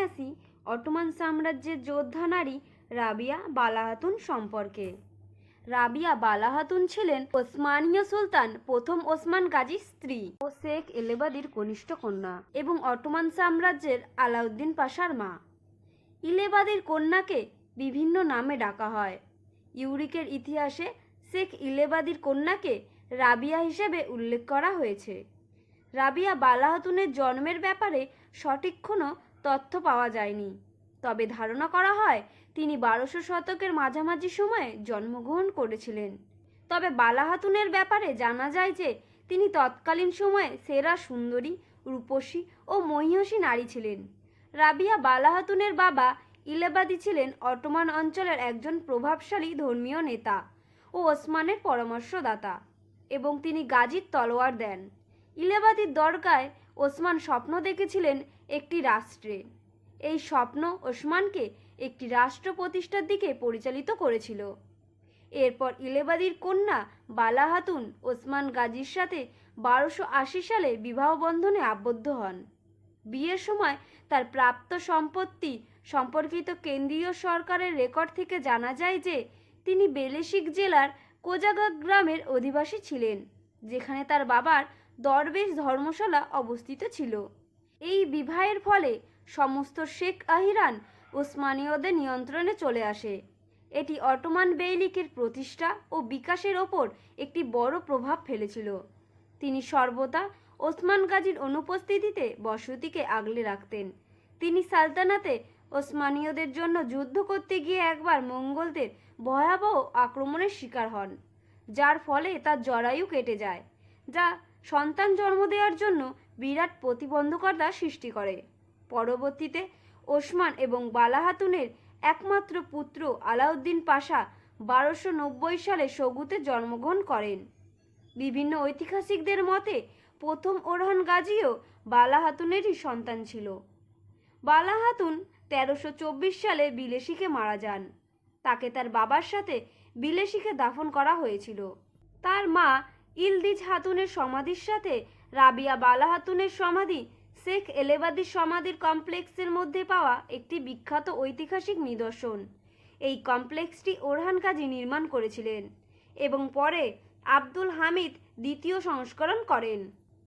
আসি অটোমান সাম্রাজ্যের যোদ্ধা নারী রাবিয়া বালাহাতুন সম্পর্কে। রাবিয়া বালাহাতুন ছিলেন ওসমানীয় সুলতান, প্রথম ওসমান গাজীর স্ত্রী ও শেখ এলেবাদির কনিষ্ঠ কন্যা এবং অটোমান সাম্রাজ্যের আলাউদ্দিন পাশার মা। ইলেবাদির কন্যাকে বিভিন্ন নামে ডাকা হয়। ইউরিকের ইতিহাসে শেখ ইলেবাদির কন্যাকে রাবিয়া হিসেবে উল্লেখ করা হয়েছে। রাবিয়া বালাহাতুনের জন্মের ব্যাপারে সঠিক কোনো তথ্য পাওয়া যায়নি। তবে ধারণা করা হয়, তিনি বারোশো শতকের মাঝামাঝি সময়ে জন্মগ্রহণ করেছিলেন। তবে বালাহাতুনের ব্যাপারে জানা যায় যে, তিনি তৎকালীন সময়ে সেরা সুন্দরী, রূপসী ও মহিষী নারী ছিলেন। রাবিয়া বালাহাতুনের বাবা ইলেবাদি ছিলেন অটোমান অঞ্চলের একজন প্রভাবশালী ধর্মীয় নেতা ও ওসমানের পরামর্শদাতা এবং তিনি গাজীর তলোয়ার দেন। ইলেবাদির দরগায় ওসমান স্বপ্ন দেখেছিলেন একটি রাষ্ট্রে। এই স্বপ্ন ওসমানকে একটি রাষ্ট্র প্রতিষ্ঠার দিকে পরিচালিত করেছিল। এরপর ইলেবাদির কন্যা বালা হাতুন ওসমান গাজীর সাথে বারোশো আশি সালে বিবাহ বন্ধনে আবদ্ধ হন। বিয়ের সময় তার প্রাপ্ত সম্পত্তি সম্পর্কিত কেন্দ্রীয় সরকারের রেকর্ড থেকে জানা যায় যে, তিনি বেলেশিক জেলার কোজাগা গ্রামের অধিবাসী ছিলেন, যেখানে তার বাবার দরবেশ ধর্মশালা অবস্থিত ছিল। এই বিবাহের ফলে সমস্ত শেখ আহিরান ওসমানীয়দের নিয়ন্ত্রণে চলে আসে। এটি অটোমান বেইলিকের প্রতিষ্ঠা ও বিকাশের ওপর একটি বড় প্রভাব ফেলেছিল। তিনি সর্বদা ওসমান গাজীর অনুপস্থিতিতে বসতিকে আগলে রাখতেন। তিনি সালতানাতে ওসমানীয়দের জন্য যুদ্ধ করতে গিয়ে একবার মঙ্গলদের ভয়াবহ আক্রমণের শিকার হন, যার ফলে তার জরায়ু কেটে যায়, যা সন্তান জন্ম দেওয়ার জন্য বিরাট প্রতিবন্ধকতা সৃষ্টি করে। পরবর্তীতে ওসমান এবং বালাহাতুনের একমাত্র পুত্র আলাউদ্দিন পাশা বারোশো নব্বই সালে সগুতে জন্মগ্রহণ করেন। বিভিন্ন ঐতিহাসিকদের মতে, প্রথম ওরহান গাজীও বালাহাতুনেরই সন্তান ছিল। বালাহাতুন তেরোশো চব্বিশ সালে বিলেসিকে মারা যান। তাকে তার বাবার সাথে বিলেসিকে দাফন করা হয়েছিল। তার মা ইলদিজ হাতুনের সমাধির সাথে রাবিয়া বালা হাতুনের সমাধি, শেখ এলেবাদির সমাধির কমপ্লেক্সের মধ্যে পাওয়া একটি বিখ্যাত ঐতিহাসিক নিদর্শন। এই কমপ্লেক্সটি ওরহান কাজী নির্মাণ করেছিলেন এবং পরে আব্দুল হামিদ দ্বিতীয় সংস্করণ করেন।